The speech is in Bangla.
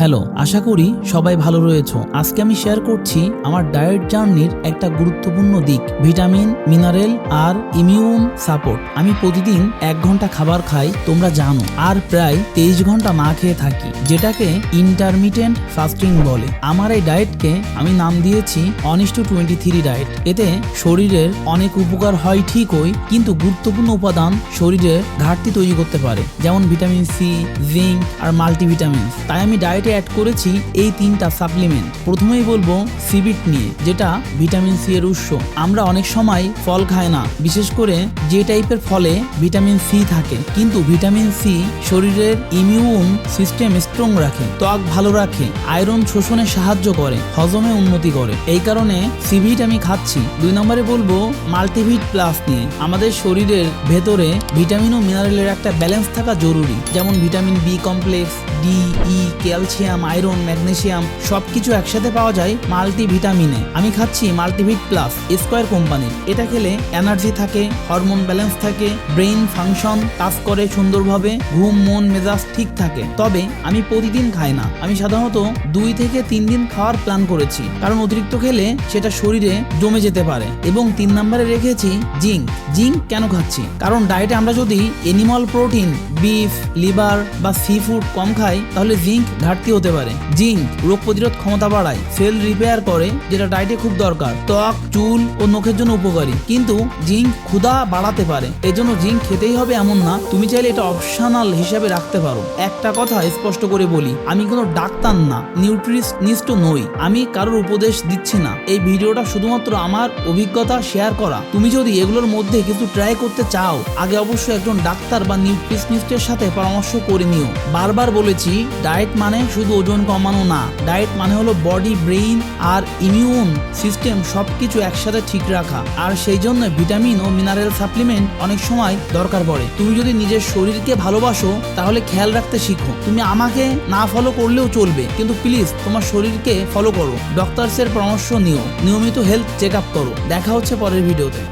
হ্যালো, আশা করি সবাই ভালো রয়েছো। আজকে আমি শেয়ার করছি আমার ডায়েট জার্নির একটা গুরুত্বপূর্ণ দিক ভিটামিন মিনারেল আর ইমিউন সাপোর্ট আমি প্রতিদিন এক ঘণ্টা খাবার খাই, তোমরা জানো, আর প্রায় তেইশ ঘণ্টা না খেয়ে থাকি, যেটাকে ইন্টারমিটেন্ট ফাস্টিং বলে। আমার এই ডায়েটকে আমি নাম দিয়েছি Anis two twenty three diet এতে শরীরের অনেক উপকার হয় ঠিকই, কিন্তু গুরুত্বপূর্ণ উপাদান শরীরে ঘাটতি তৈরি করতে পারে, যেমন ভিটামিন সি জিঙ্ক আর মাল্টিভিটামিন তাই আমি ডায়েটে অ্যাড করেছি এই তিনটা সাপ্লিমেন্ট প্রথমেই বলব সিবিট নিয়ে, যেটা ভিটামিন সি এর উৎস। আমরা অনেক সময় ফল খাই না, বিশেষ করে যে টাইপের ফলে ভিটামিন সি থাকে। কিন্তু ভিটামিন সি শরীরের ইমিউন সিস্টেম স্ট্রং রাখে, ত্বক ভালো রাখে আয়রন শোষণে সাহায্য করে, হজমে উন্নতি করে। এই কারণে সিভিট আমি খাচ্ছি। দুই নম্বরে বলব মাল্টিভিট প্লাস নিয়ে। আমাদের শরীরের ভেতরে ভিটামিন ও মিনারেলের একটা ব্যালেন্স থাকা জরুরি। যেমন vitamin B complex D E calcium iron, magnesium সবকিছু একসাথে পাওয়া যায় মাল্টিভিটামিনে। আমি খাচ্ছি মাল্টিভিট প্লাস, স্কোয়ার কোম্পানির। এটা খেলে এনার্জি থাকে, হরমোন ব্যালেন্স থাকে, ব্রেইন ফাংশন কাজ করে সুন্দরভাবে, ঘুম, মন, মেজাজ ঠিক থাকে। তবে আমি প্রতিদিন খাই না। আমি সাধারণত দুই থেকে তিন দিন খাওয়ার প্ল্যান করেছি। কারণ অতিরিক্ত খেলে সেটা শরীরে জমে যেতে পারে। এবং তিন নম্বরে রেখেছি জিঙ্ক। জিঙ্ক কেন খাচ্ছি? কারণ ডায়েটে আমরা যদি এনিমাল প্রোটিন বিফ লিভার বা সি ফুড কম খাই, তাহলে জিঙ্ক ঘাটতি হতে পারে। জিঙ্ক রোগ প্রতিরোধ ক্ষমতা বাড়ায়, সেল রিপেয়ার করে, যেটা ডায়েটে খুব দরকার। ত্বক, চুল ও নখের জন্য উপকারী। কিন্তু জিঙ্ক ক্ষুধা বাড়াতে পারে। এজন্য জিঙ্ক খেতেই হবে এমন না, তুমি চাইলে এটা অপশনাল হিসাবে রাখতে পারো। একটা কথা স্পষ্ট করে বলি, আমি কোনো ডাক্তার না নিউট্রিশনিস্ট নই। আমি কারোর উপদেশ দিচ্ছি না। এই ভিডিওটা শুধুমাত্র আমার অভিজ্ঞতা শেয়ার করা। তুমি যদি এগুলোর মধ্যে কিছু ট্রাই করতে চাও, আগে অবশ্যই একজন ডাক্তার বা নিউট্রিশনিস্টের সাথে পরামর্শ করে নিও। বারবার বলেছি ডায়েট মানে শুধু ওজন কমানো না ডায়েট মানে হলো বডি ব্রেইন আর ইমিউন সিস্টেম সবকিছু একসাথে ঠিক রাখা। আর সেই জন্য ভিটামিন ও মিনারেল সাপ্লিমেন্ট অনেক সময় দরকার পড়ে। তুমি যদি নিজের শরীরকে ভালোবাসো, তাহলে খেয়াল রাখতে শিখো। তুমি আমাকে না ফলো করলেও চলবে, কিন্তু প্লিজ তোমার শরীরকে ফলো করো। ডক্টরসের পরামর্শ নিও। নিয়মিত হেলথ চেক আপ করো। দেখা হচ্ছে পরের ভিডিওতে